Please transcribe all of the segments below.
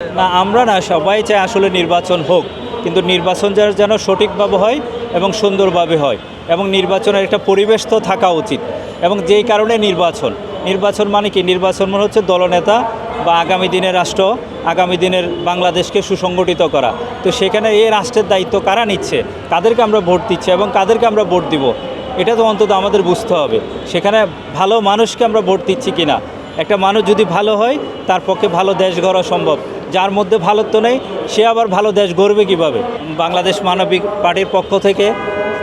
না, আমরা না, সবাই চাই আসলে নির্বাচন হোক, কিন্তু নির্বাচন যেন যেন সঠিকভাবে হয় এবং সুন্দরভাবে হয়। এবং নির্বাচনের একটা পরিবেশ তো থাকা উচিত। এবং যেই কারণে নির্বাচন। নির্বাচন মানে কি? নির্বাচন মানে হচ্ছে দলনেতা বা আগামী দিনের রাষ্ট্র, আগামী দিনের বাংলাদেশকে সুসংগঠিত করা। তো সেখানে এই রাষ্ট্রের দায়িত্ব কারা নিচ্ছে? কাদেরকে আমরা ভোট দিচ্ছি এবং কাদেরকে আমরা ভোট দিব? এটা তো অন্তত আমাদের বুঝতে হবে। সেখানে ভালো মানুষকে আমরা ভোট দিচ্ছি কিনা? একটা মানুষ যদি ভালো হয়, তার পক্ষে ভালো দেশ গড়া সম্ভব। যার মধ্যে ভালোত্ব নেই, সে আবার ভালো দেশ গড়বে কীভাবে? বাংলাদেশ মানবিক পার্টির পক্ষ থেকে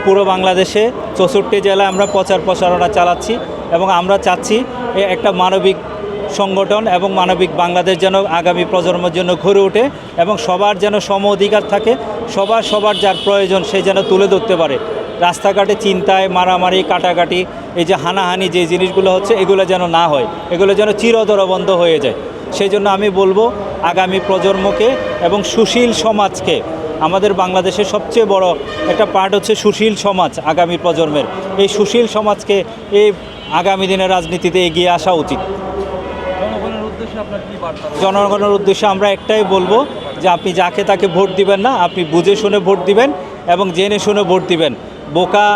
পুরো বাংলাদেশে চৌষট্টি জেলায় আমরা প্রচার প্রসারণা চালাচ্ছি এবং আমরা চাচ্ছি একটা মানবিক সংগঠন এবং মানবিক বাংলাদেশ যেন আগামী প্রজন্মের জন্য ঘুরে ওঠে এবং সবার যেন সম অধিকার থাকে, সবার সবার যার প্রয়োজন সে যেন তুলে ধরতে পারে। রাস্তাঘাটে চিন্তায় মারামারি, কাটাকাটি, এই যে হানাহানি যে জিনিসগুলো হচ্ছে, এগুলো যেন না হয়, এগুলো যেন চিরতর বন্ধ হয়ে যায়। সেই জন্য আমি বলব আগামী প্রজন্মকে এবং সুশীল সমাজকে। আমাদের বাংলাদেশের সবচেয়ে বড় একটা পার্ট হচ্ছে সুশীল সমাজ আগামী প্রজন্মের। এই সুশীল সমাজকে এই আগামী দিনের রাজনীতিতে এগিয়ে আসা উচিত। জনগণের উদ্দেশ্যে আপনার কি বার্তা জনগণের উদ্দেশ্যে আমরা একটাই বলব যে আপনি যাকে তাকে ভোট দিবেন না আপনি বুঝে শুনে ভোট দিবেন এবং জেনে শুনে ভোট দিবেন। বোকা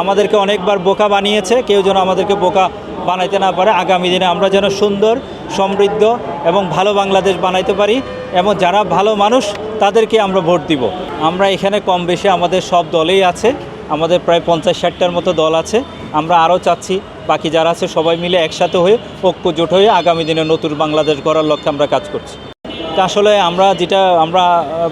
আমাদেরকে অনেকবার বোকা বানিয়েছে কেউ যেন আমাদেরকে বোকা বানাইতে না পারে। আগামী দিনে আমরা যেন সুন্দর সমৃদ্ধ এবং ভালো বাংলাদেশ বানাইতে পারি এবং যারা ভালো মানুষ, তাদেরকে আমরা ভোট দিব। আমরা এখানে কম বেশি আমাদের সব দলেই আছে। আমাদের প্রায় পঞ্চাশ ষাটটার মতো দল আছে। আমরা আরও চাচ্ছি, বাকি যারা আছে সবাই মিলে একসাথে হয়ে, ঐক্যজোট হয়ে আগামী দিনে নতুন বাংলাদেশ গড়ার লক্ষ্যে আমরা কাজ করছি। তা আসলে আমরা যেটা, আমরা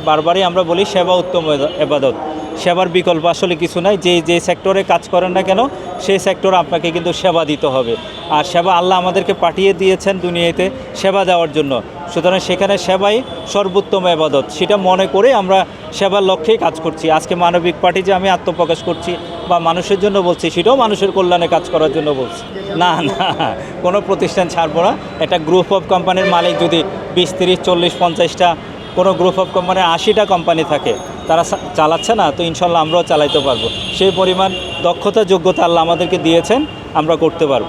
বারবারই আমরা বলি, সেবা উত্তম এবাদত। সেবার বিকল্প আসলে কিছু নাই। যে যে সেক্টরে কাজ করেন না কেন, সেই সেক্টর আপনাকে কিন্তু সেবা দিতে হবে। আর সেবা আল্লাহ আমাদেরকে পাঠিয়ে দিয়েছেন দুনিয়াতে সেবা দেওয়ার জন্য। সুতরাং সেখানে সেবাই সর্বোত্তম এবাদত সেটা মনে করে আমরা সেবার লক্ষ্যেই কাজ করছি। আজকে মানবিক পার্টি যে আমি আত্মপ্রকাশ করছি বা মানুষের জন্য বলছি, সেটাও মানুষের কল্যাণে কাজ করার জন্য বলছি। না না, কোনো প্রতিষ্ঠান ছাড়বো না। একটা গ্রুপ অফ কোম্পানির মালিক যদি বিশ, তিরিশ, চল্লিশ, পঞ্চাশটা, কোনো গ্রুপ অফ কোম্পানির আশিটা কোম্পানি থাকে তারা চালাচ্ছে না, তো ইনশাল্লাহ আমরাও চালাইতে পারব। সেই পরিমাণ দক্ষতা, যোগ্যতা আল্লাহ আমাদেরকে দিয়েছেন, আমরা করতে পারব।